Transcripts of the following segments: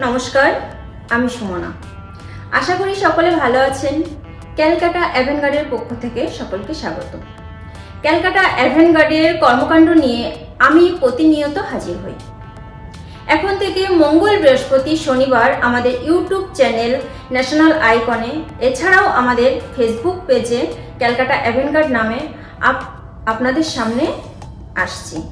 নমস্কার, আমি সুমনা। আশা করি সকলে ভালো আছেন। ক্যালকাটা অ্যাভেনগার্ডের পক্ষ থেকে সকলকে স্বাগত। ক্যালকাটা অ্যাভেনগার্ডের কর্মকাণ্ড নিয়ে আমি প্রতিনিয়ত হাজির হই। এখন থেকে মঙ্গল বৃহস্পতি শনিবার আমাদের ইউটিউব চ্যানেল ন্যাশনাল আইকনে, এছাড়াও আমাদের ফেসবুক পেজে ক্যালকাটা অ্যাভেনগার্ড নামে আপ- আপনাদের সামনে আসছি।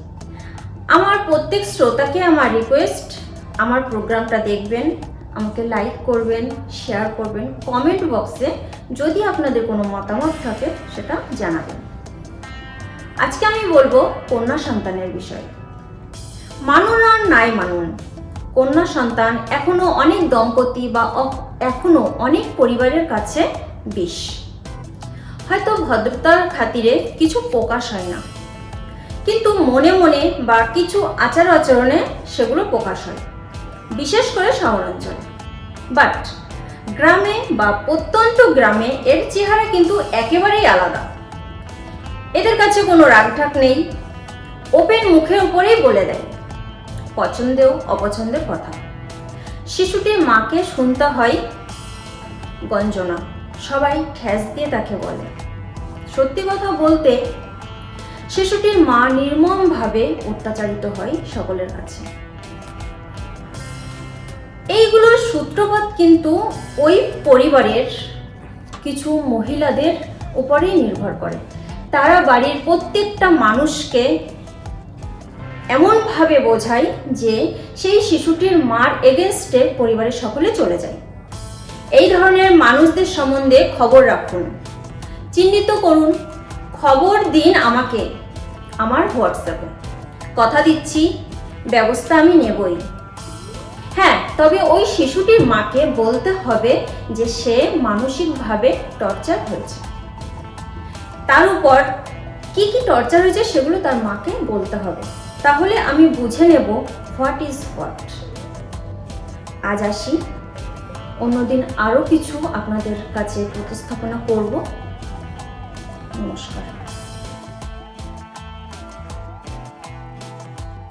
আমার প্রত্যেক শ্রোতাকে আমার রিকোয়েস্ট আমার প্রোগ্রামটা দেখবেন, আমাকে লাইক করবেন শেয়ার করবেন কমেন্ট বক্সে যদি আপনাদের কোনো মতামত থাকে সেটা জানাবেন। আজকে আমি বলব কন্যা সন্তানের বিষয়ে। মানুন আর নাই মানুন। কন্যা সন্তান এখনও অনেক দম্পতি বা এখনও অনেক পরিবারের কাছে বিষ। হয়তো ভদ্রতার খাতিরে কিছু প্রকাশ হয় না। কিন্তু মনে মনে বা কিছু আচার আচরণে সেগুলো প্রকাশ হয়। বিশেষ করে শহরাঞ্চলে। বাট গ্রামে বা প্রত্যন্ত গ্রামে এর চেহারা কিন্তু একেবারেই আলাদা। এদের কাছে কোনো রাগঢাক নেই। ওপেন মুখের উপরেই বলে দেয়। পছন্দেও অপছন্দের কথা। শিশুটির মাকে শুনতে হয়। গঞ্জনা। সবাই ঠ্যাস দিয়ে তাকে বলে। সত্যি কথা বলতে, শিশুটির মা নির্মমভাবে অত্যাচারিত হয় সকলের কাছে। এইগুলোর সূত্রপাত কিন্তু ওই পরিবারের কিছু মহিলাদের উপরেই নির্ভর করে। তারা বাড়ির প্রত্যেকটা মানুষকে এমনভাবে বোঝায় যে সেই শিশুটির মার এগেনস্টে পরিবারের সকলে চলে যায়। এই ধরনের মানুষদের সম্বন্ধে খবর রাখুন। চিহ্নিত করুন, খবর দিন আমাকে, আমার হোয়াটসঅ্যাপে। কথা দিচ্ছি, ব্যবস্থা আমি নেবই। তবে ওই শিশুটির মাকে বলতে হবে যে সে মানসিকভাবে টর্চার হয়েছে। তার উপর কি কি টর্চার হয়েছে সেগুলো তার মাকে বলতে হবে। তাহলে আমি বুঝে নেব হোয়াট ইজ হোয়াট। আজ আসি। অন্যদিন আরও কিছু আপনাদের কাছে প্রতিস্থাপনা করব। নমস্কার।